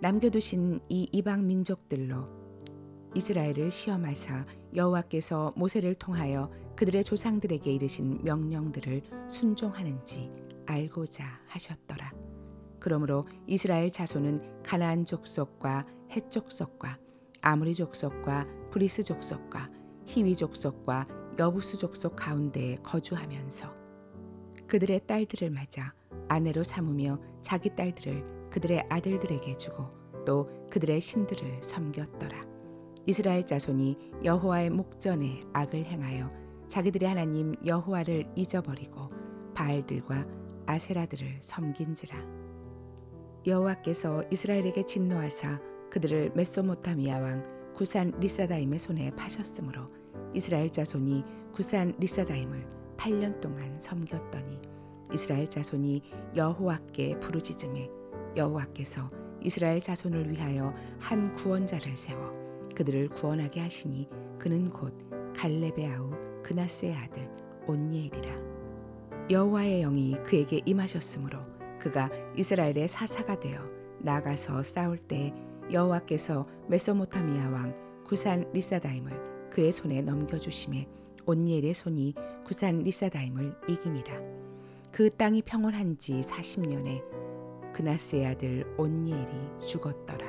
남겨두신 이 이방 민족들로 이스라엘을 시험하사 여호와께서 모세를 통하여 그들의 조상들에게 이르신 명령들을 순종하는지 알고자 하셨더라. 그러므로 이스라엘 자손은 가나안 족속과 헷 족속과 아무리 족속과 브리스 족속과 히위 족속과 여부스 족속 가운데에 거주하면서 그들의 딸들을 맞아 아내로 삼으며 자기 딸들을 그들의 아들들에게 주고 또 그들의 신들을 섬겼더라. 이스라엘 자손이 여호와의 목전에 악을 행하여 자기들의 하나님 여호와를 잊어버리고 바알들과 아세라들을 섬긴지라. 여호와께서 이스라엘에게 진노하사 그들을 메소모타미아 왕 구산 리사다임의 손에 파셨으므로 이스라엘 자손이 구산 리사다임을 8년 동안 섬겼더니 이스라엘 자손이 여호와께 부르짖음에 여호와께서 이스라엘 자손을 위하여 한 구원자를 세워 그들을 구원하게 하시니 그는 곧 갈렙의 아우 그나스의 아들 온니엘이라. 여호와의 영이 그에게 임하셨으므로 그가 이스라엘의 사사가 되어 나가서 싸울 때 여호와께서 메소모타미아 왕 구산 리사다임을 그의 손에 넘겨 주심에 온니엘의 손이 구산 리사다임을 이기니라 그 땅이 평온한 지 40년에 그나스의 아들 온니엘이 죽었더라.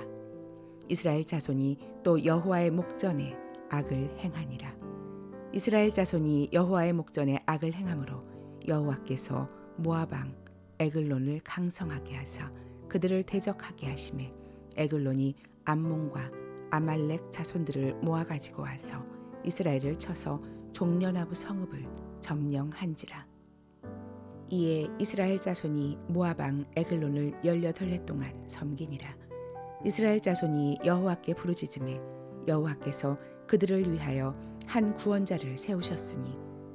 이스라엘 자손이 또 여호와의 목전에 악을 행하니라. 이스라엘 자손이 여호와의 목전에 악을 행함으로 여호와께서 모아방 에글론을 강성하게 하사 그들을 대적하게 하심에 에글론이 암몬과 아말렉 자손들을 모아 가지고 와서 이스라엘을 쳐서 종려나부 성읍을 점령한지라. 이에 이스라엘 자손이 모아방 에글론을 열여덟 해 동안 섬기니라. 이스라엘 자손이 여호와께 부르짖음에 여호와께서 그들을 위하여 한 구원자를 세우셨으니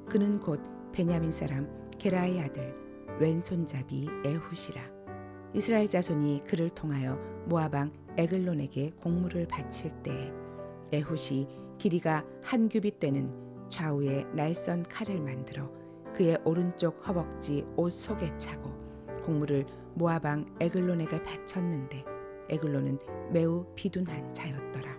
그는 곧 베냐민 사람 게라의 아들 왼손잡이 에훗이라. 이스라엘 자손이 그를 통하여 모아방 에글론에게 공물을 바칠 때 에훗이 길이가 한 규빗 되는 좌우에 날선 칼을 만들어 그의 오른쪽 허벅지 옷 속에 차고 곡물을 모아방 에글론에게 바쳤는데 에글론은 매우 비둔한 자였더라.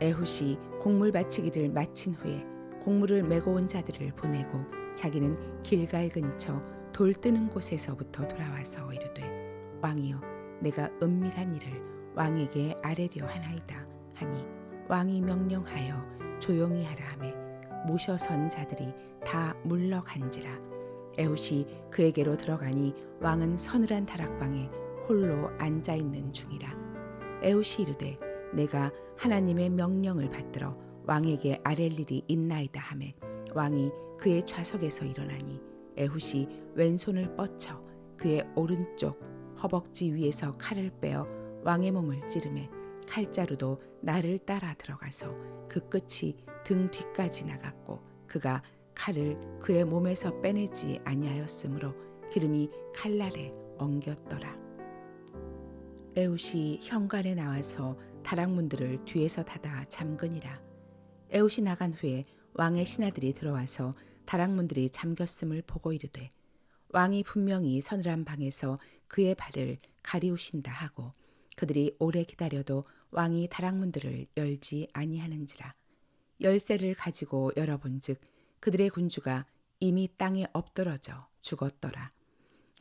에훗이 곡물 바치기를 마친 후에 곡물을 메고 온 자들을 보내고 자기는 길갈 근처 돌 뜨는 곳에서부터 돌아와서 이르되 왕이여 내가 은밀한 일을 왕에게 아뢰려 하나이다 하니 왕이 명령하여 조용히 하라 하매 모셔선 자들이 다 물러간지라. 에훗이 그에게로 들어가니 왕은 서늘한 다락방에 홀로 앉아 있는 중이라. 에훗이 이르되 내가 하나님의 명령을 받들어 왕에게 아랠 일이 있나이다 하매 왕이 그의 좌석에서 일어나니 에훗이 왼손을 뻗쳐 그의 오른쪽 허벅지 위에서 칼을 빼어 왕의 몸을 찌르매 칼자루도 나를 따라 들어가서 그 끝이 등 뒤까지 나갔고 그가 칼을 그의 몸에서 빼내지 아니하였으므로 기름이 칼날에 엉겼더라. 에웃이 현관에 나와서 다락문들을 뒤에서 닫아 잠그니라. 에웃이 나간 후에 왕의 신하들이 들어와서 다락문들이 잠겼음을 보고 이르되 왕이 분명히 서늘한 방에서 그의 발을 가리우신다 하고 그들이 오래 기다려도 왕이 다락문들을 열지 아니하는지라 열쇠를 가지고 열어본즉 그들의 군주가 이미 땅에 엎드러져 죽었더라.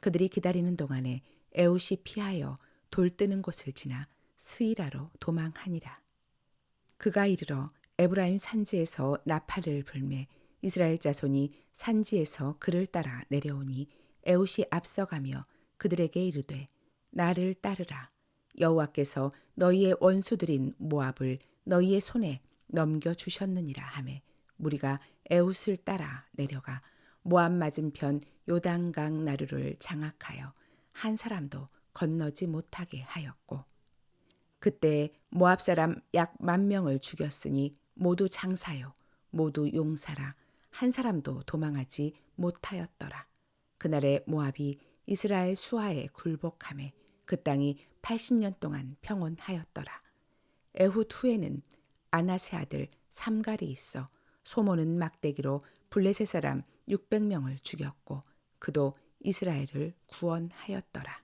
그들이 기다리는 동안에 에웃이 피하여 돌 뜨는 곳을 지나 스이라로 도망하니라. 그가 이르러 에브라임 산지에서 나팔을 불매 이스라엘 자손이 산지에서 그를 따라 내려오니 에웃이 앞서가며 그들에게 이르되 나를 따르라 여호와께서 너희의 원수들인 모압을 너희의 손에 넘겨 주셨느니라 하매 무리가 에웃을 따라 내려가 모압 맞은편 요단강 나루를 장악하여 한 사람도 건너지 못하게 하였고 그때 모압 사람 약 만 명을 죽였으니 모두 장사요 모두 용사라 한 사람도 도망하지 못하였더라. 그날에 모압이 이스라엘 수하에 굴복함에 그 땅이 80년 동안 평온하였더라. 에훗 후에는 아나세 아들 삼갈이 있어 소모는 막대기로 블레셋 사람 600명을 죽였고 그도 이스라엘을 구원하였더라.